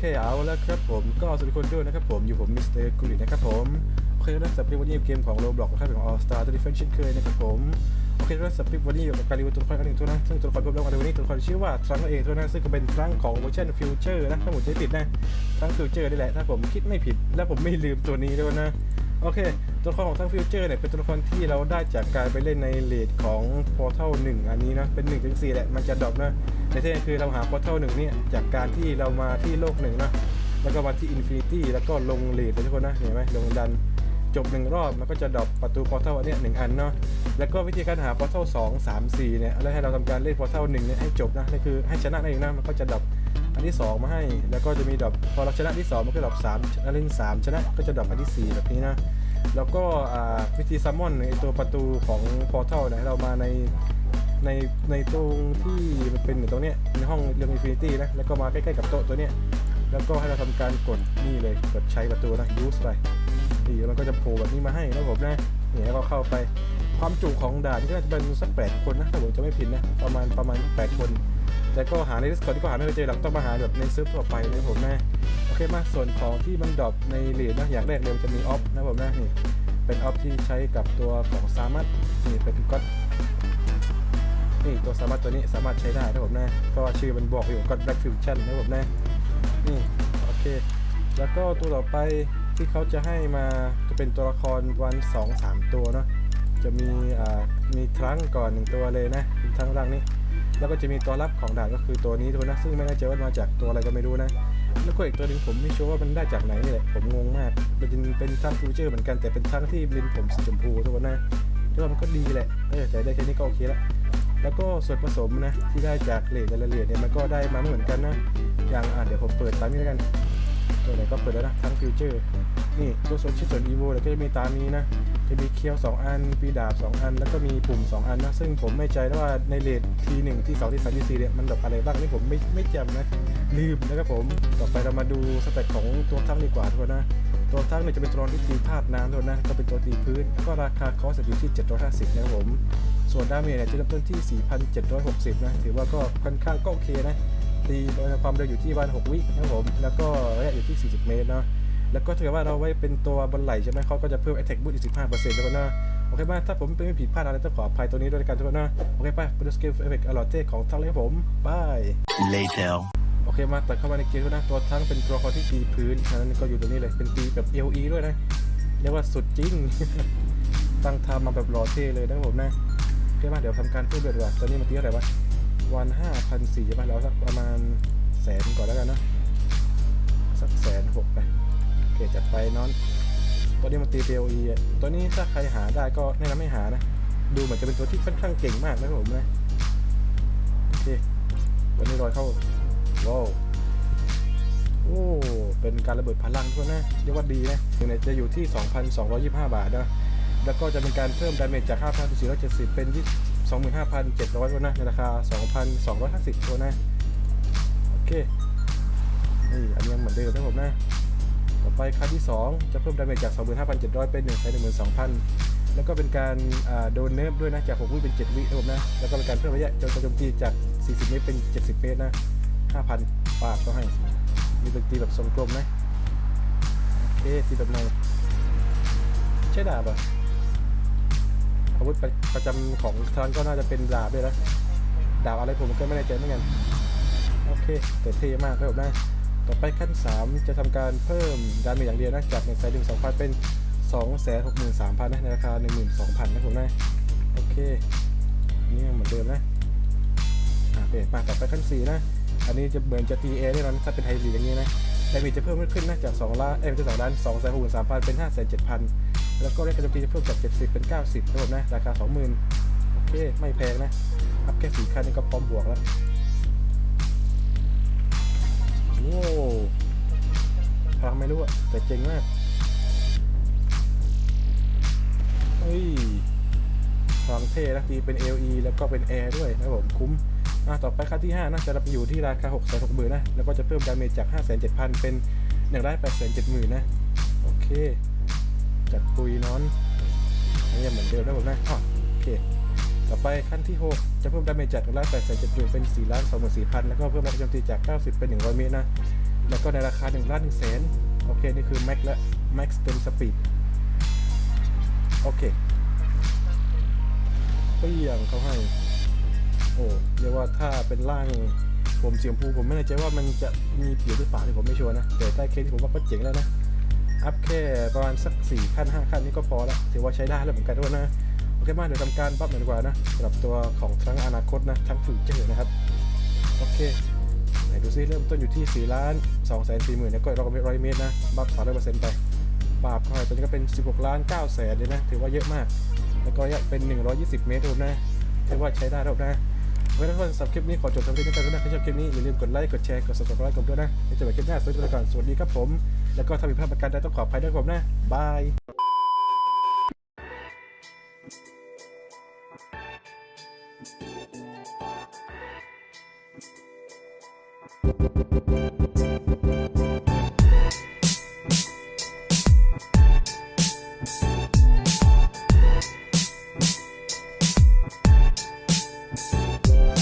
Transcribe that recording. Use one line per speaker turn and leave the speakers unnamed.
เคเอาแล้วครับผมก็สวัสดีคนด้วยนะครับผมอยู่ผมมิสเตอร์กุลินะครับผมโอเคแล้วสำหรับวันนี้เกมของโรบล็อกนะครับของออสตาร์ตัวดิเฟนช่นเคยนะครับผมโอเคแล้วสำหรับวันนี้อยู่กับการรีวิวตัวละครอันหนึ่งตัวนะซึ่งตัวละครเพิ่มเติมกันในวันนี้ตัวละครชื่อว่าทรังเองตัวนั้นซึ่งก็เป็นทรังของเวอร์ชันฟิวเจอร์นะถ้าผมจะไม่ผิดนะทรังฟิวเจอร์นี่แหละถ้าผมคิดไม่ผิดและผมไม่ลืมตัวนี้ด้วยนะโอเค ตัวละครของทั้งฟิวเจอร์เนี่ยเป็นตัวละครที่เราได้จากการไปเล่นในเลดของ Portal 1 อันนี้นะ เป็น1ถึง4แหละ มันจะดรอปนะในที่นี้คือเราหา Portal 1เนี่ยจากการที่เรามาที่โลกหนึ่งนะแล้วก็มาที่ Infinity แล้วก็ลงเลดทุกคนนะเห็นไหมลงดันจบหนึ่งรอบมันก็จะดรอปประตู Portal อันเนี้ยหนึ่งอันเนาะแล้วก็วิธีการหา Portal 2 3 4เนี่ยแล้วให้เราทำการเล่น Portal 1เนี่ยให้จบนะนั่นคือให้ชนะนั่นเองนะมันก็จะดรอป อันที่ 2 มาให้ แล้วก็จะมีดรอปพอเราชนะที่ 2 มันก็ดรอป3แล้วเล่น3ชนะก็จะดรอปอันที่ 4 แบบนี้นะ แล้วก็วิธีซัมมอนในตัวประตูของพอร์ทัลเนี่ยเรามาในในในตรงที่มันเป็นตรงเนี้ยในห้องเรื่องอินฟินิตี้นะ แล้วก็มาใกล้ๆกับโต๊ะตัวเนี้ยแล้วก็ให้เราทำการกดนี่เลยกดใช้ประตูนะ use ไปนี่มันก็จะโผล่แบบนี้มาให้นะผมนะนี่แล้วก็เข้าไปความจุของด่านนี่ก็จะเป็นสักแปดคนนะถ้าผมจะไม่ผิดนะประมาณประมาณแปดคน แต่ก็หาใน Discord ที่ก็หาไม่เจอหรอกต้องมาหาแบบในเซิร์ฟทั่วไปนะผมนะโอเคมาส่วนของที่มันดรอปในเลดนะอย่างแรกเลยมันจะมีออฟนะผมนะนี่เป็นออฟที่ใช้กับตัวของสามัตนี่เป็นก็อดนี่ตัวสามัตตัวนี้สามารถใช้ได้นะผมนะเพราะว่าชื่อมันบอกอยู่ก็อดแบล็กฟิวชั่นนะผมนะนี่โอเค แล้วก็ตัวต่อไปที่เขาจะให้มาจะเป็นตัวละครวันสองสามตัวเนาะจะมีอ่ามีครั้งก่อนหนึ่งตัวเลยนะเป็นครั้งร่างนี้ แล้วก็จะมีตัวรับของด่านก็คือตัวนี้ตัวนะซึ่งไม่แน่ใจว่ามาจากตัวอะไรก็ไม่รู้นะ แล้วก็อีกตัวหนึ่งผมไม่ชัวร์ว่ามันได้จากไหนนี่แหละผมงงมากมันเป็นเป็นทั้งฟิวเจอร์เหมือนกันแต่เป็นทั้งที่ลินผมสีชมพูทุกคนนะทุกคนมันก็ดีแหละเออแต่ได้แค่นี้ก็โอเคละแล้วก็ส่วนผสมนะที่ได้จากเลดแต่ละเลดเนี่ยมันก็ได้มาไม่เหมือนกันนะอย่างอะเดี๋ยวผมเปิดตามนี้แล้วกัน ไหนก็เปิดแล้วนะทั้งฟิวเจอร์นี่ตัวส่วนชิ้นส่วนอีโวแล้วก็จะมีตามนี้นะจะมีเคียว 2 อัน ปีดาบ 2 อัน แล้วก็มีปุ่ม 2 อันนะ ซึ่งผมไม่ใจนะว่าในเลททีหนึ่งที่สองที่สามที่สี่เนี่ยมันแบบอะไรบ้างนี่ผมไม่ไม่จำนะลืมนะครับผม ต่อไปเรามาดูสเต็ปของตัวทั้งดีกว่าทุกคนนะ ตัวทั้งเนี่ยจะเป็นตัวที่ตีธาตุน้ำทุกคนนะ ก็เป็นตัวตีพื้น ก็ราคาคอสอยู่ที่ 750นะครับผม ส่วนดาเมจเนี่ยจะเริ่มต้นที่ 4,760 นะ ถือว่าก็ค่อนข้างก็โอเคนะ ตีความเร็วอยู่ที่วัน6วินะครับผม แล้วก็ระยะอยู่ที่ 40 เมตรเนาะ แล้วก็ถ้าเกิดว่าเราไว้เป็นตัวบนไหล่ใช่ไหมเขาก็จะเพิ่ม attack boost อีก 15%แล้วก็นะโอเคป่ะถ้าผมเป็นไม่ผิดพลาดอะไรต้องขออภัยตัวนี้ด้วยกันทุกคนนะโอเคป่ะเป็นสกิลเอฟเฟกต์อลอเต้ของทั้งเลยครับผมบาย
Later.
โอเคมาตัดเข้ามาในเกมด้วยนะตัวทั้งเป็นตัวละครที่ตีพื้นฉะนั้นก็อยู่ตรงนี้เลยเป็นตีแบบ LE ด้วยนะเรียกว่าสุดจริง ตั้งทำมาแบบหล่อเท่เลยนะครับผมนะโอเคมาเดี๋ยวทำการเพิ่มเดือดว่าตอนนี้มันตีเท่าไหร่วะ วันห้าพันสี่ใช่ไหมเราสักประมาณแสนก่อนแล้วกันนะสักแสนหกไปโอเคจัดไปนอนตัวนี้มันตี PLE อะตัวนี้ถ้าใครหาได้ก็แนะนำให้หานะ ดูเหมือนจะเป็นตัวที่ค่อนข้างเก่งมากนะผมนะโอเควันนี้ลอยเข้าว้าวโอ้เป็นการระเบิดพลังด้วยนะเรียกว่าดีนะถึงไหนจะอยู่ที่ 2,225 บาทนะแล้วก็จะเป็นการเพิ่มดาเมจจาก 5,470 เป็นที่ 25,700ตัวนะในราคา 2,250ตัวนะโอเคนี่อันนี้ยังเหมือนเดิมนะผมนะต่อไปคันที่ 2 จะเพิ่มดาเมจจาก 25,700 เป็น1,12,000 แล้วก็เป็นการโดนเนิร์ฟด้วยนะจาก6วิเป็น 7 วินะผมนะแล้วก็เป็นการเพิ่มระยะโจมตีจาก 40 เมตรเป็น 70 เมตรนะ 5,000 ปากก็ให้มีเป็นตีแบบทรงกลมนะโอเคตีแบบไหนใช่ดาบอะ อาวุธประประจำของทานก็น่าจะเป็นดาบด้วยนะดาบอะไรผมก็ไม่แน่ใจเหมือนกันโอเคแต่เท่มากครับผมนะต่อไปขั้น 3 จะทำการเพิ่มดาเมจอย่างเดียวนะจาก1 2 0 0 0เป็น263,000นะในราคา12,000นะผมนะโอเคนี่เหมือนเดิมนะอะโอเคมาต่อไปขั้น 4 นะ อันนี้จะเหมือนจะ TA ได้แล้วนะถ้าเป็นไฮบริดอย่างนี้นะดาเมจจะเพิ่มขึ้นนะจาก2ล้านเอ้ยไม่ใช่2ล้าน2แสนหกหมื่นสามพันเป็น5 7 0 0 0 แล้วก็เรียกกระจำปีจะเพิ่มจาก 70 เป็น 90นะผมนะราคา 20,000 โอเค ไม่แพงนะอัพแค่สี่คันนี่ก็พร้อมบวกแล้วโว้วพลังไม่รู้อะแต่เจ๋งมากเฮ้ยพลังเท่นะตีเป็น LE แล้วก็เป็น Air ด้วยนะครับผมคุ้มอะต่อไปขั้นที่ 5นะจะรับอยู่ที่ราคา 6 6 0 0 0 0นะ แล้วก็จะเพิ่มดาเมจจาก 5 7 0 0 0เป็น 1 8 7 0 0 0 0นะ โอเค จัดปุยนอนอันนี้เหมือนเดิมนะผมนะอ๋อโอเค ต่อไปขั้นที่ 6 จะเพิ่มดาเมจจาก1 8 7 0 0 0เป็น4 2 4 0 0 0แล้วก็เพิ่มแรงโจมตีจาก 90 เป็น 100 เมตรนะ แล้วก็ในราคา1ล้าน1แสนโอเค นี่คือ Max และ Max เต็มสปีดโอเคเปี้ยงเขาให้ โอ้เรียกว่าถ้าเป็นร่างผมเสียมพูผมไม่แน่ใจว่ามันจะมีเปลี่ยนหรือเปล่าที่ผมไม่ชัวร์นะ แต่ใต้เคสที่ผมว่าก็เจ๋งแล้วนะ อัพแค่ประมาณสัก4ขั้น5ขั้นนี่ก็พอแล้วถือว่าใช้ได้แล้วเหมือนกันด้วยนะ โอเคมาเดี๋ยวทำการบัฟหน่อยดีกว่านะสำหรับตัวของทั้งอนาคตนะ ทั้งฟิวเจอร์นะครับ โอเคไหนดูซิเริ่มต้นอยู่ที่ 4 ล้าน2แสน4หมื่นแล้วก็เราก็ไม่ร้อยเมตรนะ บัฟ3 0 0%ไปบาปเข้าไปตอนนี้ก็เป็น 16 ล้าน9แสนเลยนะ ถือว่าเยอะมาก แล้วก็ระยะเป็น 120 เมตรนะ ถือว่าใช้ได้ครับนะไว้ทุกคนสำหรับคลิปนี้ขอจบทำที่นี้กันด้วยนะถ้าชอบคลิปนี้อย่าลืมกดไลค์ กดแชร์ กด subscribe กันด้วยนะแล้วเจอกันคลิปหน้าสวัสดีก่อนสวัสดีครับผม แล้วก็ถ้ามีภาพประการใดต้องขออภัยด้วยครับผมนะบาย